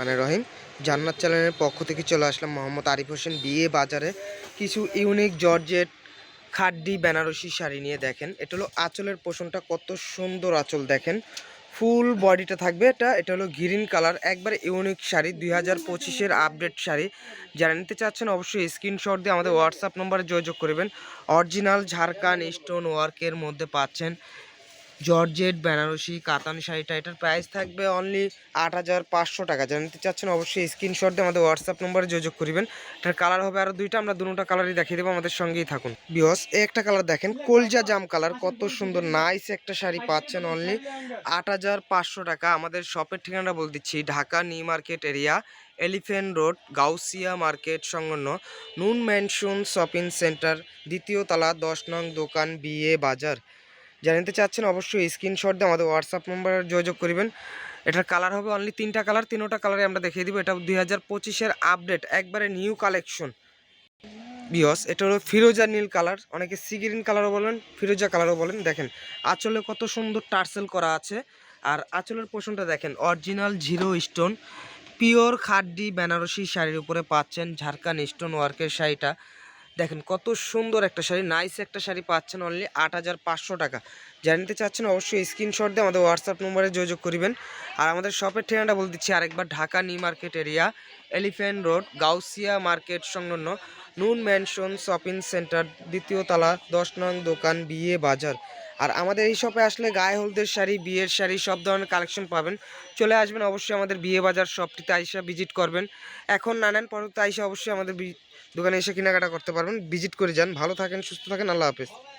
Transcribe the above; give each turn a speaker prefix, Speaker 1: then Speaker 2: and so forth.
Speaker 1: রহমানের রহিম, জান্নাত চ্যানেলের পক্ষ থেকে চলে আসলাম মোহাম্মদ আরিফ হোসেন। বিয়ে বাজারে কিছু ইউনিক জর্জেট, খাড্ডি, বেনারসি শাড়ি নিয়ে দেখেন। এটা হলো আঁচলের পোষণটা, কত সুন্দর আঁচল দেখেন। ফুল বডিটা থাকবে এটা এটা হলো গ্রিন কালার, একবারে ইউনিক শাড়ি, দুই হাজার পঁচিশের আপডেট শাড়ি। যারা নিতে চাচ্ছেন অবশ্যই স্ক্রিনশট দিয়ে আমাদের হোয়াটসঅ্যাপ নম্বরে যোগাযোগ করবেন। অরিজিনাল ঝাড়খান স্টোন ওয়ার্কের মধ্যে পাচ্ছেন জর্জেট, বেনারসি, কাতান শাড়িটা এটার প্রাইস থাকবে অনলি আট হাজার পাঁচশো টাকা। যারা নিতে চাচ্ছেন অবশ্যই স্ক্রিনশট দিয়ে আমাদের হোয়াটসঅ্যাপ নম্বরে যোগাযোগ করবেন। এটার কালার হবে আরও দুইটা, আমরা দুটো কালারই দেখিয়ে দেবো, আমাদের সঙ্গেই থাকুন। এই একটা কালার দেখেন, কলজা জাম কালার কত সুন্দর নাইস একটা শাড়ি পাচ্ছেন অনলি আট হাজার পাঁচশো টাকা। আমাদের শপের ঠিকানাটা বলে দিচ্ছি, Dhaka New Market area Elephant Road, Gausia Market সংলগ্ন নুন ম্যানশন শপিং সেন্টার, দ্বিতীয় তলা, দশ নং দোকান বিয়ে বাজার। যারা নিতে চাচ্ছেন অবশ্যই স্ক্রিনশট দিয়ে আমাদের হোয়াটসঅ্যাপ নম্বরে যোগাযোগ করবেন। এটার কালার হবে অনলি তিনটা কালার তিনোটা কালারে আমরা দেখিয়ে দিব। এটা দুই হাজার পঁচিশের আপডেট একবারে নিউ কালেকশন বিয়স এটা হলো ফিরোজা নীল কালার অনেকে সি গ্রিন কালারও বলেন, ফিরোজা কালারও বলেন। দেখেন, আঁচলে কত সুন্দর টার্সেল করা আছে। আর আঁচলের পোষণটা দেখেন original zero stone pure khaddi Banarasi শাড়ির উপরে পাচ্ছেন ঝাড়খান স্টোন ওয়ার্কের শাড়িটা। দেখেন কত সুন্দর একটা শাড়ি নাইস একটা শাড়ি পাচ্ছেন অনলি আট হাজার পাঁচশো টাকা। জানিতে নিতে চাচ্ছেন অবশ্যই স্ক্রিনশট দিয়ে আমাদের হোয়াটসঅ্যাপ নম্বরে যোগাযোগ করবেন। আর আমাদের শপের ঠিকানাটা বলে দিচ্ছি আরেকবার, Dhaka New Market area Elephant Road Gausia Market সংলগ্ন নুন ম্যানশন শপিং সেন্টার দ্বিতীয় তালা, দশ নং দোকান বিয়ে বাজার। আর আমাদের এই শপে আসলে গায়ে হলদের শাড়ি, বিয়ের শাড়ি সব ধরনের কালেকশন পাবেন। চলে আসবেন অবশ্যই আমাদের বিয়ে বাজার শপটিতে আইসা ভিজিট করবেন। এখন নানান নেন আইসা অবশ্যই আমাদের দোকানে এসে কেনাকাটা করতে পারবেন। ভিজিট করে যান। ভালো থাকেন, সুস্থ থাকেন। আল্লাহ হাফেজ।